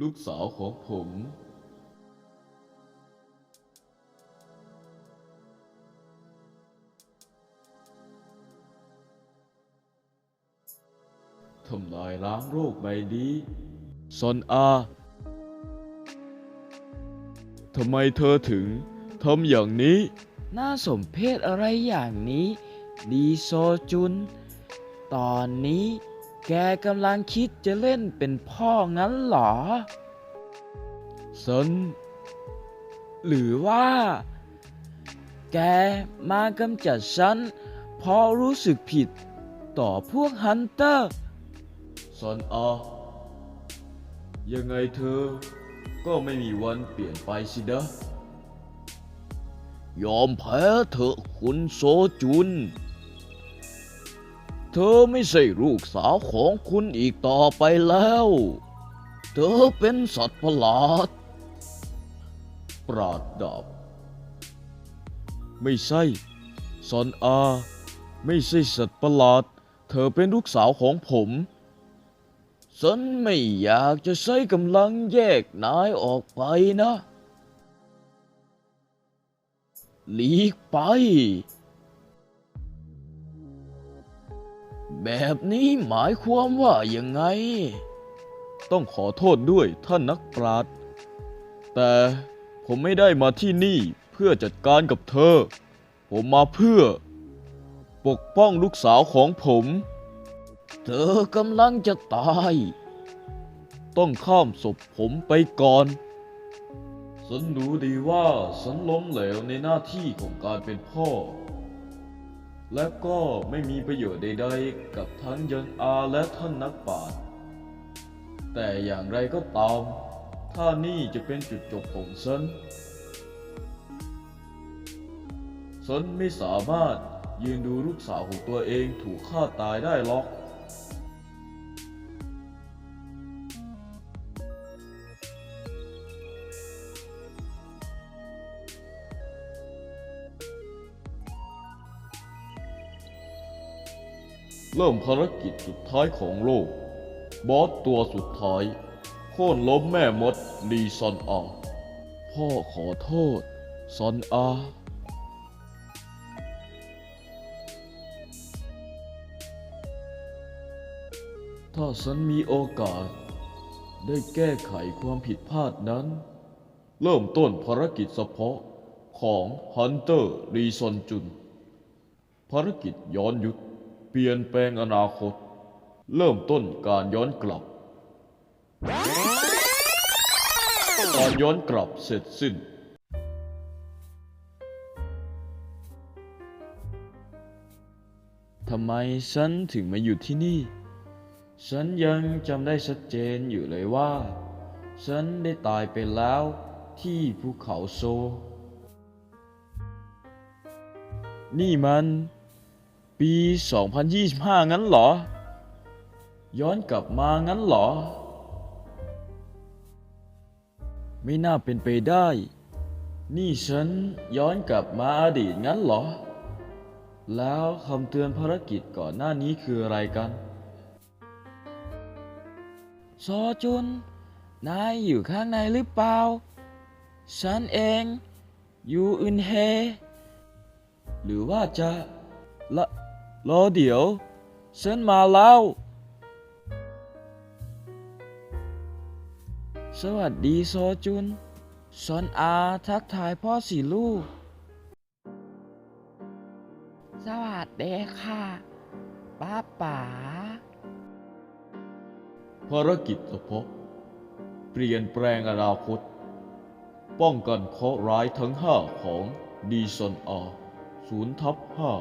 ลูกสาวของผม ทำลายล้างโรคใบนี้ซอนอา ทำไมเธอถึงทำอย่างนี้ น่าสมเพชอะไรอย่างนี้ ดีโซจุน ตอนนี้ แกกำลังคิดจะเล่นเป็นพ่องั้นเหรอซันหรือว่า แกมากำจัดฉันเพราะรู้สึกผิดต่อพวกฮันเตอร์ซอนอายังไงเธอ ก็ไม่มีวันเปลี่ยนไปสินะยอมแพ้เถอะคุณโซจุน เธอไม่ใช่ลูกสาวของคุณอีกต่อไปแล้ว เธอเป็นสัตว์ประหลาด ปราดดาบไม่ใช่ซอนอา ไม่ใช่สัตว์ประหลาด เธอเป็นลูกสาวของผมฉันไม่อยากจะใช้กำลังแยกนายออกไปนะ หลีกไป แบบนี้หมายความว่ายังไง ต้องขอโทษด้วยท่านนักปราชญ์แต่ผมไม่ได้มาที่นี่เพื่อจัดการกับเธอ ผมมาเพื่อ ปกป้องลูกสาวของผม เธอกำลังจะตาย ต้องข้ามศพผมไปก่อนฉันรู้ดีว่าฉันล้มเหลวในหน้าที่ของการเป็นพ่อ และก็ไม่มีประโยชน์ใดๆ กับทั้งยันอาและท่านนักปราชญ์แต่อย่างไรก็ตาม ถ้านี่จะเป็นจุดจบของฉันฉันไม่สามารถยืนดูลูกสาวของตัวเองถูกฆ่าตายได้หรอก เริ่มภารกิจสุดท้ายของโลก บอสตัวสุดท้าย โค่นล้มแม่มดลีซอนอา พ่อขอโทษ ซอนอาถ้าฉันมีโอกาส ได้แก้ไขความผิดพลาดนั้น เริ่มต้นภารกิจเฉพาะของฮันเตอร์รีซอนจุน ภารกิจย้อนยุค เปลี่ยนแปลงอนาคต เริ่มต้นการย้อนกลับ การย้อนกลับเสร็จสิ้น ทำไมฉันถึงมาอยู่ที่นี่ ฉันยังจำได้ชัดเจนอยู่เลยว่า ฉันได้ตายไปแล้วที่ภูเขาโซ นี่มัน ปี 2025 งั้นเหรอ ย้อนกลับมางั้นเหรอ ไม่น่าเป็นไปได้ นี่ฉันย้อนกลับมาอดีตงั้นเหรอ แล้วคำเตือนภารกิจก่อนหน้านี้คืออะไรกันซอจุน นายอยู่ข้างในหรือเปล่า ฉันเองอยู่อึนเฮ หรือว่าจะละ รอเดี๋ยว ฉันมาแล้ว สวัสดีโซจุน ซอนอาทักทายพ่อสิลูก สวัสดีค่ะ ป้าป๋า ภารกิจเฉพาะ เปลี่ยนแปลงอนาคต ป้องกันเคราะห์ร้ายทั้งห้าของดีซอนอาศูนย์ทับห้า